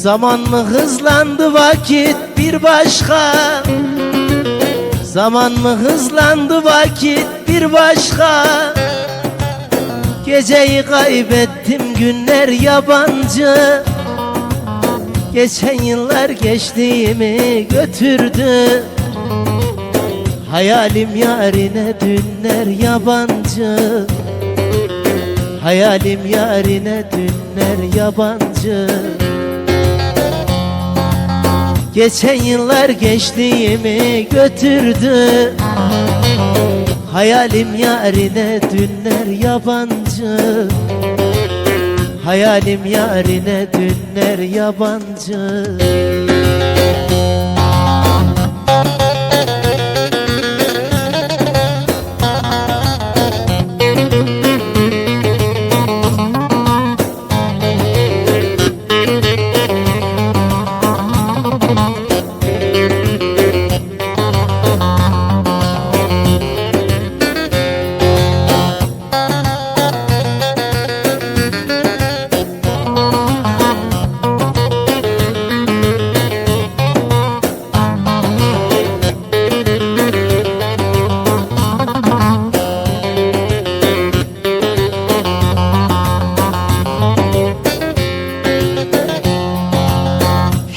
Zaman mı hızlandı vakit bir başka? Zaman mı hızlandı vakit bir başka? Geceyi kaybettim günler yabancı. Geçen yıllar geçtiğimi götürdü. Hayalim yarine dünler yabancı. Hayalim yarine dünler yabancı Geçen yıllar geçtiğimi götürdü. Hayalim yarine dünler yabancı. Hayalim yarine dünler yabancı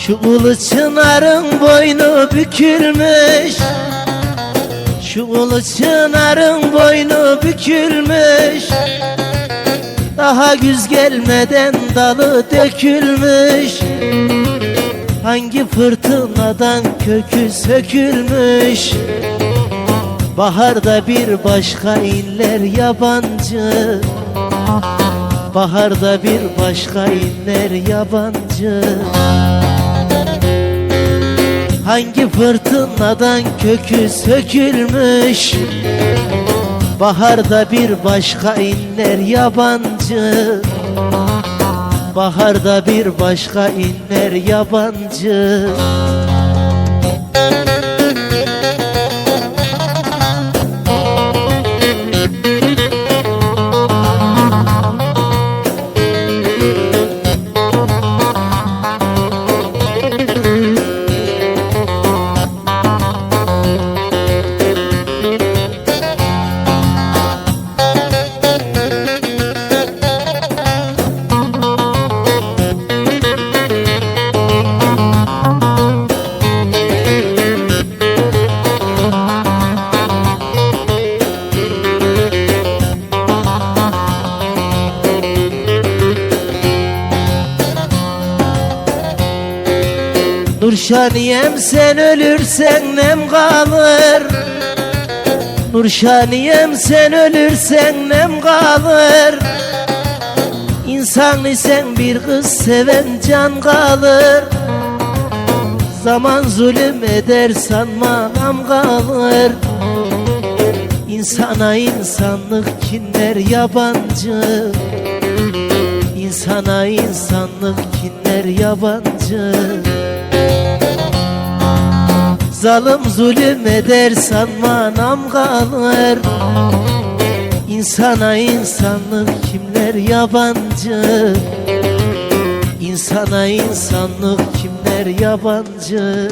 Şu ulu çınarın boynu bükülmüş. Şu ulu çınarın boynu bükülmüş. Daha güz gelmeden dalı dökülmüş. Hangi fırtınadan kökü sökülmüş? Baharda bir başka iller yabancı. Baharda bir başka iller yabancı Hangi fırtınadan kökü sökülmüş? Baharda bir başka inler yabancı. Baharda bir başka inler yabancı Nurşaniyem sen ölürsen nem kalır. Nurşaniyem sen ölürsen nem kalır. İnsan isen bir kız seven can kalır. Zaman zulüm eder sanma nam kalır. İnsana insanlık kinler yabancı. İnsana insanlık kinler yabancı Zalim zulüm eder sanma nam kalır. İnsana insanlık kimler yabancı? İnsana insanlık kimler yabancı